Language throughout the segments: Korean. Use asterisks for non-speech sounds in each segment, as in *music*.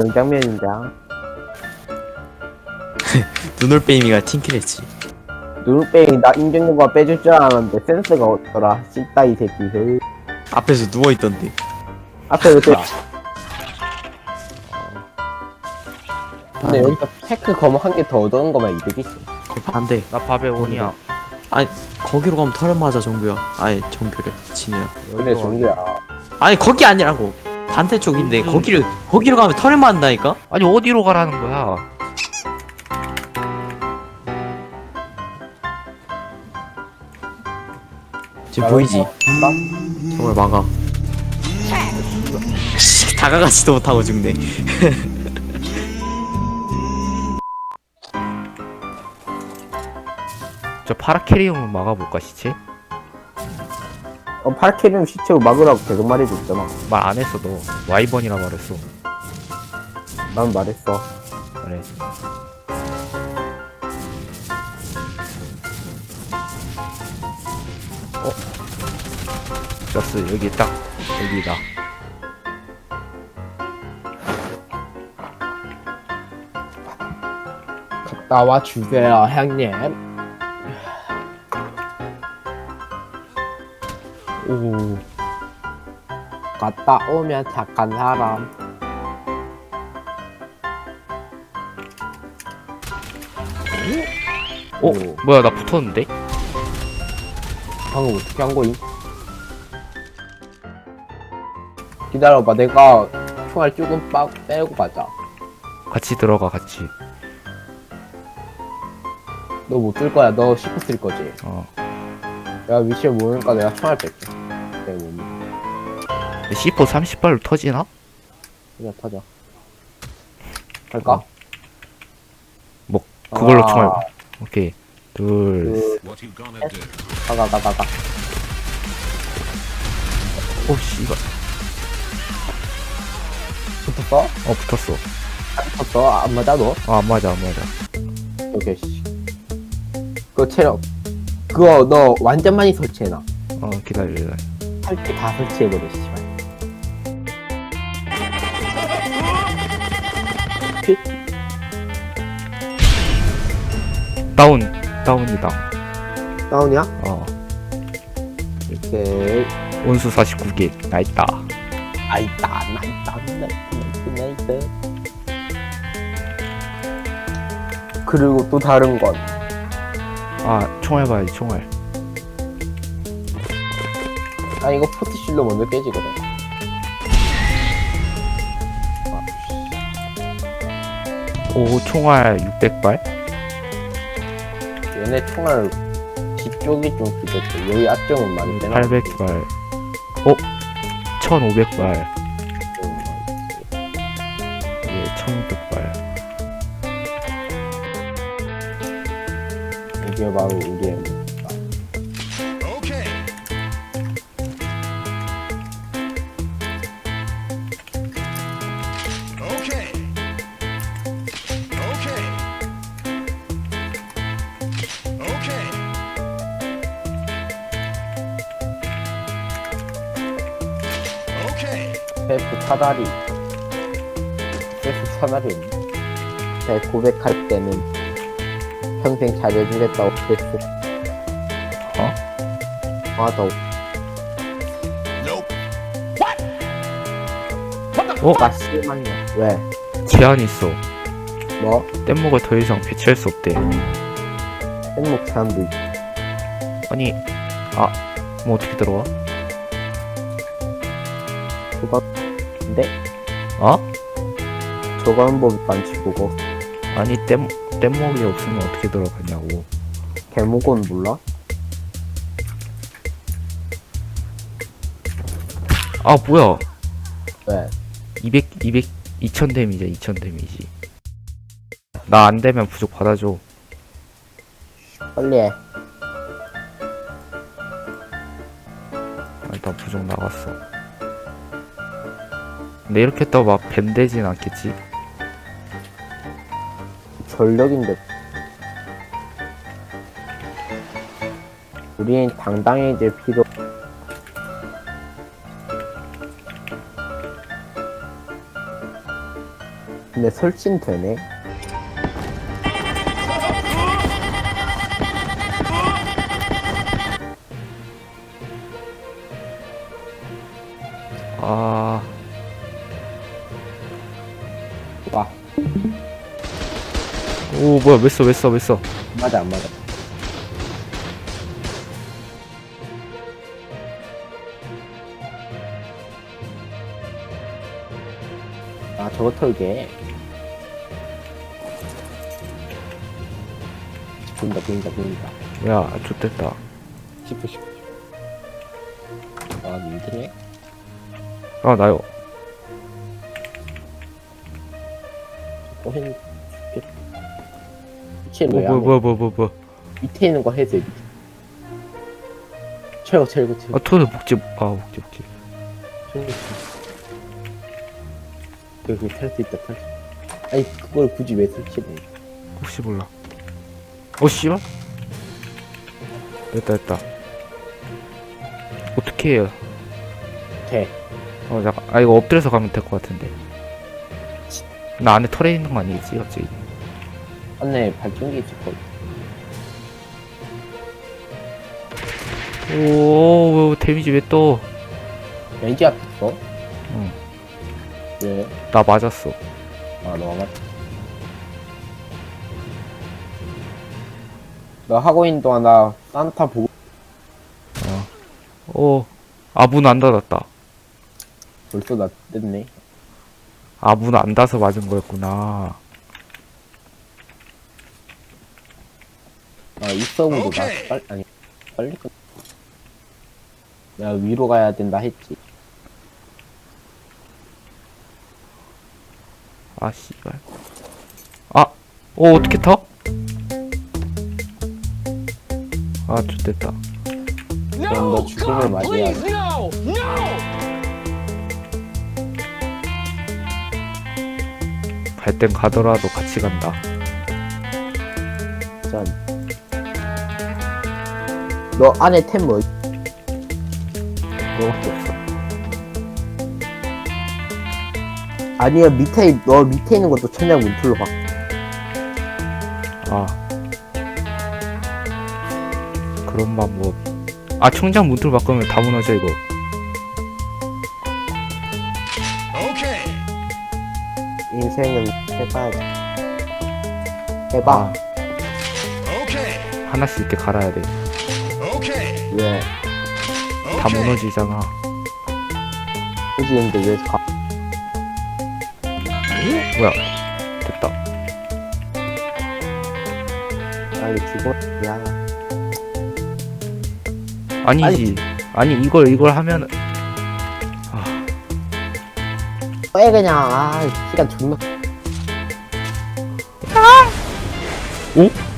명장면입니다. *laughs* 눈올 빼미가 팅킬했지. 누르빼이 나 임정료가 빼줄 줄 알았는데 센스가 없더라. 씹다 이 새끼. 그 앞에서 누워 있던데. 앞에 이렇게. 근데 아, 여기서 테크 검 한 개 더 얻은 거면 이득이지. 안돼. 나 밥에 온이야. 아니 거기로 가면 털을 맞아 정규야. 아니 정규래 진우야. 근데 종규야. 아니 거기 아니라고. 반대쪽인데 음. 거기를 거기로 가면 털을 맞는다니까? 아니 어디로 가라는 거야? 지금 보이지? 저걸 막아. 씨, 다가가지도 못하고 죽네. *laughs* 저 파라케리움은 막아볼까 시체? 어, 파르케리움 시체로 막으라고 계속 말해줬잖아. 말 안 했어 너. 와이번이라 말했어. 난 말했어. 그래. 어? 저스 여기 딱 여기다. 갔다 와 주세요, 형님. 오. 갔다 오면 착한 사람. 어? 오. 뭐야 나 붙었는데? 방금 어떻게 한 거임? 기다려봐, 내가 총알 조금 빡 빼고 가자. 같이 들어가 같이. 너못쓸 거야, 너 시프 쓸 거지. 어. 내가 위치를 모르니까 내가 총알 뺄게. 내 몸이. C4 30발로 터지나? 그냥 터져. 갈까? 뭐 그걸로 하나, 총알. 오케이. 둘. do? 가가, 가, 가, 가. 오 씨발. 붙었어? 어 붙었어. 붙었어? 안 맞아, 너? 아안 맞아 안 맞아. 오케이, 씨. 그거 체력. 그거 너 완전 많이 설치해놔. 어 기다려 기다려. 할게 다 설치해버려, 씨발. 핏? 다운 다운이다. 다운이야? 어 오케이. 온수 49개 나 있다. 아이다, 나이다, 나이다, 나이다, 나이다. 그리고 또 다른 건. 아 총알 봐야지 총알. 아, 이거 포티실로 먼저 깨지거든. 오 총알 600발. 얘네 총알 뒤쪽이 좀 기대돼. 여기 앞쪽은 많이 빼놔. 800발. 어 1500발. 예 1600발. 이게 바로 우리의 셀프 사다리. 셀프 사다리. 제 고백할 때는 평생 잘해주겠다고 그랬어. 어? 맞아. 어? 나 실망이야. 왜? 제한 있어. 뭐? 뗏목을 더 이상 배치할 수 없대. 행복 사람도 있고. 아니 아 뭐 어떻게 들어와? 저거, 근데? 어? 저거 한번 반치 보고. 아니 뗏 뗏목이 없으면 어떻게 들어가냐고. 개목은 몰라? 아 뭐야? 왜? 200 200 2000 데미지야 2000 데미지. 나 안 되면 부족 받아줘. 빨리 해. 아, 일단 부족 나갔어. 근데 이렇게 또 막 밴되진 않겠지? 전력인데. 우린 당당해질 필요. 근데 설치는 되네. 아 오 뭐야 왜 써 왜써 왜써 맞아, 안 맞아. 아, 저거 털게. 보인다, 보인다, 보인다. 야 좋됐다 10분, 10분. 아, 힘드네. 아 나요 어, 했, 죽겠다. 위치를 뭐왜뭐안 해? 뭐뭐 뭐 뭐 밑에 있는 거 해야지, 밑에. 철거, 철거, 아. 토드 복지 아 복지 복지 철거. 여기 탈수 있다, 탈수 있다. 아니, 그걸 굳이 왜 설치해? 혹시 몰라 어 씨발 됐다 됐다 어떻게 해요 돼. 어 잠깐 아 이거 엎드려서 가면 될 것 같은데 나 안에 털에 있는 거 아니겠지 갑자기 안에 발전기 있을 거. 오 데미지 왜또나 왠지 아팠어? 응. 왜? 맞았어 아, 너가 맞. 너 하고 있는 동안 나 산타 보고 어, 아, 문 안 닫았다. 벌써 나 뜯네. 아, 문 안 닫아서 맞은 거였구나. 아, 이 서브도 나. 빨리, 아니, 빨리 끝. 내가 위로 가야 된다 했지. 아, 씨발. 아, 어, 어떻게 터? 아, 좋됐다. 그럼 너 죽음을 맞이해야 돼. 갈 땐 가더라도 같이 간다. 짠. 너 안에 템 뭐? 그거밖에 없어. 아니야 밑에 너 밑에 있는 것도 천장 문틀로 봐. 아. 그런 방법. 아, 청장 문틀 바꾸면 다 무너져, 이거. 인생은 해봐야 돼. 해봐. 아. 하나씩 이렇게 갈아야 돼. 왜? 다 Okay. 무너지잖아. 근데 왜 가? 뭐야. 됐다. 빨리 죽어. 미안하. 아니지. 아니, 이걸, 이걸 하면, 왜 그냥 아 시간 존나.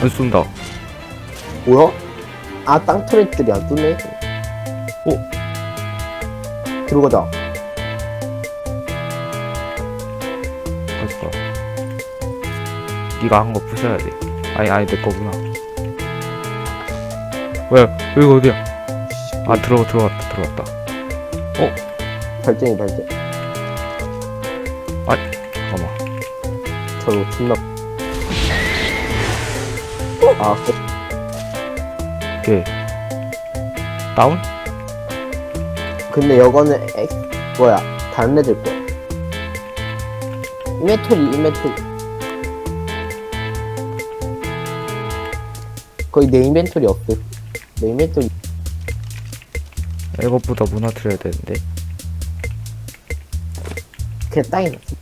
안 쏜다. 뭐야? 아 땅 터렛들이 안 뜨네. 어? 들어가자. 어딨어? 네가 한 거 부셔야 돼. 아니 아니 내 거구나. 왜 여기 어디야? 아 들어 들어왔다 들어왔다. 발전이 발전. 잠깐만. 저거 존나. 아 그- 오케이. 다운? 근데 여거는 엑 뭐야? 다른 애들 거. 이메토리 이메토리. 거의 내 인벤토리 없어. 내 인벤토리 이것보다 무너뜨려야 되는데. 그냥 땅에 났어.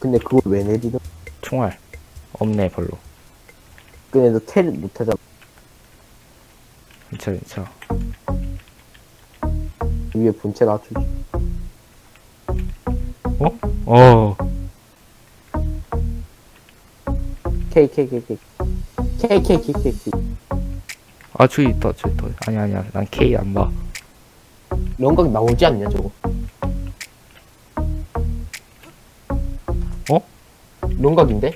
근데 그걸 왜 내리는? 총알 없네 별로. 근데 너 테를 못하잖아. 괜찮아 괜찮아. 위에 본체 놔주지. 어. K K K K K K K K K 아 저기 있다 저기 있다. 아니 아니야 난 K 안 봐. 영각 나오지 않냐 저거? 어? 롱각인데?